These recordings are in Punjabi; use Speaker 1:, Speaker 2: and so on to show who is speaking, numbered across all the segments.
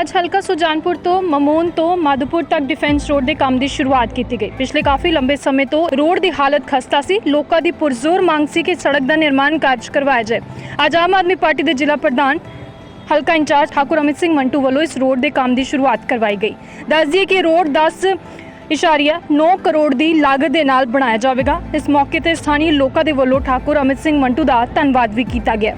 Speaker 1: ਅੱਜ ਹਲਕਾ ਸੁਜਾਨਪੁਰ ਤੋਂ ਮਮੂਨ ਤੋਂ ਮਾਧੋਪੁਰ ਤੱਕ ਡਿਫੈਂਸ ਰੋਡ ਦੇ ਕੰਮ ਦੀ ਸ਼ੁਰੂਆਤ ਕੀਤੀ ਗਈ। ਪਿਛਲੇ ਕਾਫੀ ਲੰਬੇ ਸਮੇਂ ਤੋਂ ਰੋਡ ਦੀ ਹਾਲਤ ਖਸਤਾ ਸੀ। ਲੋਕਾਂ ਦੀ ਪੁਰਜ਼ੋਰ ਮੰਗ ਸੀ ਕਿ ਸੜਕ ਦਾ ਨਿਰਮਾਣ ਕਾਰਜ ਕਰਵਾਇਆ ਜਾਏ। ਅੱਜ ਆਮ ਆਦਮੀ ਪਾਰਟੀ ਦੇ ਜ਼ਿਲ੍ਹਾ ਪ੍ਰਧਾਨ ਹਲਕਾ ਇੰਚਾਰਜ ਠਾਕੁਰ ਅਮਿਤ ਸਿੰਘ ਮੰਟੂ ਵੱਲੋਂ ਇਸ ਰੋਡ ਦੇ ਕੰਮ ਦੀ ਸ਼ੁਰੂਆਤ ਕਰਵਾਈ ਗਈ। ਦੱਸ ਦਈਏ ਕਿ ਰੋਡ 10 ਇਸ਼ਾਰੀਆ 9 ਕਰੋੜ ਦੀ ਲਾਗਤ ਦੇ ਨਾਲ ਬਣਾਇਆ ਜਾਵੇਗਾ। ਇਸ ਮੌਕੇ ਤੇ ਸਥਾਨੀ ਲੋਕਾਂ ਦੇ ਵੱਲੋਂ ਠਾਕੁਰ ਅਮਿਤ ਸਿੰਘ ਮੰਟੂ ਦਾ ਧੰਨਵਾਦ ਵੀ ਕੀਤਾ ਗਿਆ।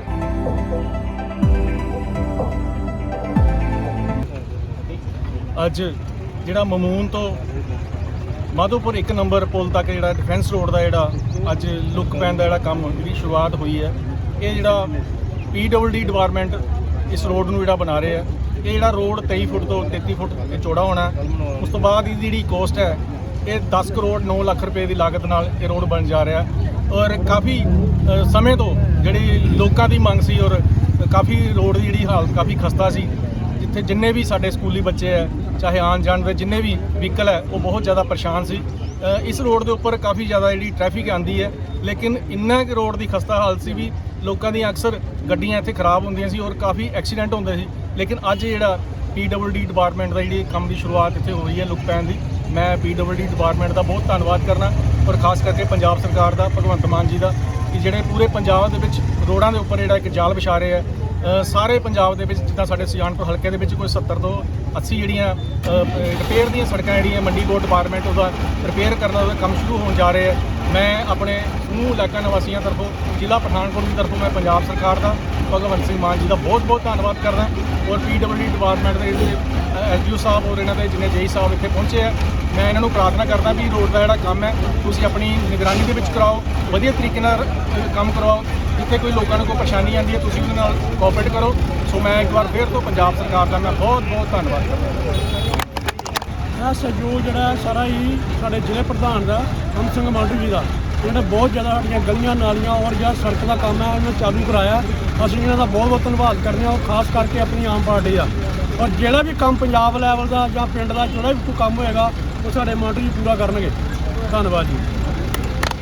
Speaker 2: ਅੱਜ ਜਿਹੜਾ ਮਮੂਨ ਤੋਂ ਮਾਧੋਪੁਰ ਇੱਕ ਨੰਬਰ ਪੁਲ ਤੱਕ ਜਿਹੜਾ ਡਿਫੈਂਸ ਰੋਡ ਦਾ ਜਿਹੜਾ ਅੱਜ ਲੁੱਕ ਪੈਣ ਦਾ ਜਿਹੜਾ ਕੰਮ ਜਿਹੜੀ ਸ਼ੁਰੂਆਤ ਹੋਈ ਹੈ, ਇਹ ਜਿਹੜਾ ਪੀਡਬਲਡੀ ਡਿਪਾਰਟਮੈਂਟ ਇਸ ਰੋਡ ਨੂੰ ਜਿਹੜਾ ਬਣਾ ਰਿਹਾ ਇਹ ਜਿਹੜਾ ਰੋਡ 23 ਫੁੱਟ ਤੋਂ 33 ਫੁੱਟ ਇਹ ਚੌੜਾ ਹੋਣਾ ਉਸ ਤੋਂ ਬਾਅਦ ਇਹਦੀ ਜਿਹੜੀ ਕੋਸਟ ਹੈ, ਇਹ 10 ਕਰੋੜ 9 ਲੱਖ ਰੁਪਏ ਦੀ ਲਾਗਤ ਨਾਲ ਇਹ ਰੋਡ ਬਣ ਜਾ ਰਿਹਾ ਔਰ ਕਾਫੀ ਸਮੇਂ ਤੋਂ ਜਿਹੜੀ ਲੋਕਾਂ ਦੀ ਮੰਗ ਸੀ ਔਰ ਕਾਫੀ ਰੋਡ ਦੀ ਜਿਹੜੀ ਹਾਲਤ ਕਾਫੀ ਖਸਤਾ ਸੀ, ਜਿੱਥੇ ਜਿੰਨੇ ਵੀ ਸਾਡੇ ਸਕੂਲੀ ਬੱਚੇ ਹੈ ਚਾਹੇ ਆਉਣ ਜਾਣ ਦੇ ਜਿੰਨੇ ਵੀ ਵਹੀਕਲ ਹੈ, ਉਹ ਬਹੁਤ ਜ਼ਿਆਦਾ ਪਰੇਸ਼ਾਨ ਸੀ। ਇਸ ਰੋਡ ਦੇ ਉੱਪਰ ਕਾਫੀ ਜ਼ਿਆਦਾ ਜਿਹੜੀ ਟ੍ਰੈਫਿਕ ਆਂਦੀ ਹੈ, ਲੇਕਿਨ ਇੰਨਾ ਕਿ ਰੋਡ ਦੀ ਖਸਤਾ ਹਾਲਤ ਸੀ ਵੀ ਲੋਕਾਂ ਦੀਆਂ ਅਕਸਰ ਗੱਡੀਆਂ ਇੱਥੇ ਖਰਾਬ ਹੁੰਦੀਆਂ ਸੀ ਔਰ ਕਾਫੀ ਐਕਸੀਡੈਂਟ ਹੁੰਦੇ ਸੀ। ਲੇਕਿਨ ਅੱਜ ਜਿਹੜਾ ਪੀਡਬਲਡੀ ਡਿਪਾਰਟਮੈਂਟ ਦਾ ਜਿਹੜੀ ਕੰਮ ਦੀ ਸ਼ੁਰੂਆਤ ਇੱਥੇ ਹੋ ਰਹੀ ਹੈ ਲੁੱਕ ਪੈਣ ਦੀ, ਮੈਂ ਪੀਡਬਲਡੀ ਡਿਪਾਰਟਮੈਂਟ ਦਾ ਬਹੁਤ ਧੰਨਵਾਦ ਕਰਨਾ ਔਰ ਖਾਸ ਕਰਕੇ ਪੰਜਾਬ ਸਰਕਾਰ ਦਾ, ਭਗਵੰਤ ਮਾਨ ਜੀ ਦਾ, ਕਿ ਜਿਹੜੇ ਪੂਰੇ ਪੰਜਾਬ ਦੇ ਵਿੱਚ ਰੋਡਾਂ ਦੇ ਉੱਪਰ ਜਿਹੜਾ ਇੱਕ ਜਾਲ ਵਿਛਾ ਰਹੇ ਆ ਸਾਰੇ ਪੰਜਾਬ ਦੇ ਵਿੱਚ ਜਿੱਦਾਂ ਸਾਡੇ ਸੁਜਾਨਪੁਰ ਹਲਕੇ ਦੇ ਵਿੱਚ ਕੋਈ 70 ਤੋਂ 80 ਜਿਹੜੀਆਂ ਰਿਪੇਅਰ ਦੀਆਂ ਸੜਕਾਂ ਜਿਹੜੀਆਂ ਮੰਡੀ ਬੋਰਡ ਡਿਪਾਰਟਮੈਂਟ ਉਹਦਾ ਰਿਪੇਅਰ ਕਰਨਾ ਉਹਦਾ ਕੰਮ ਸ਼ੁਰੂ ਹੋਣ ਜਾ ਰਹੇ ਹੈ ਮੈਂ ਆਪਣੇ ਸਮੂਹ ਇਲਾਕਾ ਨਿਵਾਸੀਆਂ ਤਰਫੋਂ, ਜ਼ਿਲ੍ਹਾ ਪਠਾਨਕੋਟ ਦੀ ਤਰਫੋਂ ਮੈਂ ਪੰਜਾਬ ਸਰਕਾਰ ਦਾ, ਭਗਵੰਤ ਸਿੰਘ ਮਾਨ ਜੀ ਦਾ ਬਹੁਤ ਬਹੁਤ ਧੰਨਵਾਦ ਕਰਦਾ ਔਰ ਪੀਡਬਲਡੀ ਡਿਪਾਰਟਮੈਂਟ ਦੇ ਜਿਹੜੇ ਐਸਡੀਓ ਸਾਹਿਬ ਔਰ ਇਹਨਾਂ ਦੇ ਜਿੰਨੇ ਜੇਈ ਸਾਹਿਬ ਇੱਥੇ ਪਹੁੰਚੇ ਆ, ਮੈਂ ਇਹਨਾਂ ਨੂੰ ਪ੍ਰਾਰਥਨਾ ਕਰਦਾ ਵੀ ਰੋਡ ਦਾ ਜਿਹੜਾ ਕੰਮ ਹੈ, ਤੁਸੀਂ ਆਪਣੀ ਨਿਗਰਾਨੀ ਦੇ ਵਿੱਚ ਕਰਾਓ, ਵਧੀਆ ਤਰੀਕੇ ਨਾਲ ਕੰਮ ਕਰਵਾਓ। ਜਿੱਥੇ ਕੋਈ ਲੋਕਾਂ ਨੂੰ ਕੋਈ ਪਰੇਸ਼ਾਨੀ ਆਉਂਦੀ ਹੈ, ਤੁਸੀਂ ਉਹਦੇ ਨਾਲ ਕੋਆਪਰੇਟ ਕਰੋ। ਸੋ ਮੈਂ ਇੱਕ ਵਾਰ ਫੇਰ ਤੋਂ ਪੰਜਾਬ ਸਰਕਾਰ ਦਾ ਮੈਂ ਬਹੁਤ ਬਹੁਤ ਧੰਨਵਾਦ ਕਰਦਾ
Speaker 3: ਇਹ ਸਹਿਯੋਗ ਜਿਹੜਾ ਸਾਰਾ ਹੀ ਸਾਡੇ ਜ਼ਿਲ੍ਹੇ ਪ੍ਰਧਾਨ ਦਾ, ਹਮ ਸਿੰਘ ਮਾਂਡੂ ਜੀ ਦਾ। ਜਿਹਨੇ ਬਹੁਤ ਜ਼ਿਆਦਾ ਸਾਡੀਆਂ ਗਲੀਆਂ, ਨਾਲੀਆਂ ਔਰ ਜਿਹੜਾ ਸੜਕ ਦਾ ਕੰਮ ਹੈ, ਉਹਨੇ ਚਾਲੂ ਕਰਾਇਆ। ਅਸੀਂ ਇਹਨਾਂ ਦਾ ਬਹੁਤ ਬਹੁਤ ਧੰਨਵਾਦ ਕਰਦੇ ਹਾਂ, ਉਹ ਖਾਸ ਕਰਕੇ ਆਪਣੀ ਆਮ ਪਾਰਟੀ ਦਾ। ਔਰ ਜਿਹੜਾ ਵੀ ਕੰਮ ਪੰਜਾਬ ਲੈਵਲ ਦਾ ਜਾਂ ਪਿੰਡ ਦਾ, ਜਿਹੜਾ ਵੀ ਕੋਈ ਕੰਮ ਹੋਏਗਾ, ਉਹ ਸਾਡੇ ਮਾਂਡੂ ਜੀ ਪੂਰਾ ਕਰਨਗੇ। ਧੰਨਵਾਦ ਜੀ।